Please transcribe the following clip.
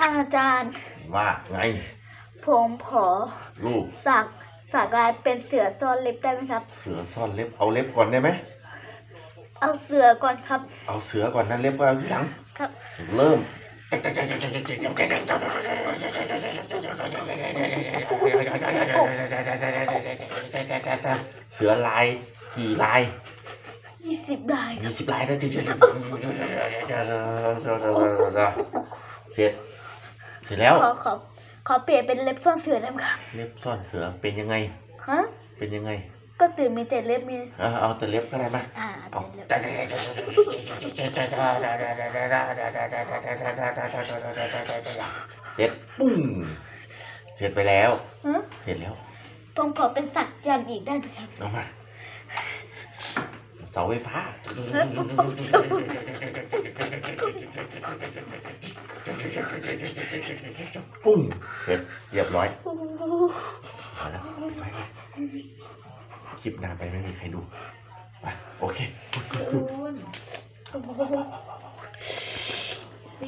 อาจารย์ ว่าไง ผมขอลูก สักสักลายเป็นเสือซ่อนเล็บได้ไหมครับ เสือซ่อนเล็บ เอาเล็บก่อนได้ไหม เอาเสือก่อนครับ เอาเสือก่อนนะเล็บก็เอาทีหลัง ครับ เริ่มเสือลายกี่ลายยี่สิบลายมีสิบลายนะเสร็จ เสร็จแล้ว ขอขอขอเปลี่ยนเป็นเล็บซ่อนเสือได้ไหมครับเล็บซ่อนเสือเป็นยังไง ฮะ เป็นยังไงก็เสือมีแต่เล็บมีเอาเอาแต่เล็บก็ได้ไหมอ่าเอาแต่เล็บเสร็จปุ้งเสร็จไปแล้ว ฮะเสร็จแล้ว ผมขอเป็นสักยันต์อีกได้ไหมครับ เอามาเสาไฟฟ้า ปุ้งเสร็จเรียบร้อยพอแล้วไปไปคลิปนานไปไม่มีใครดูไปโอเค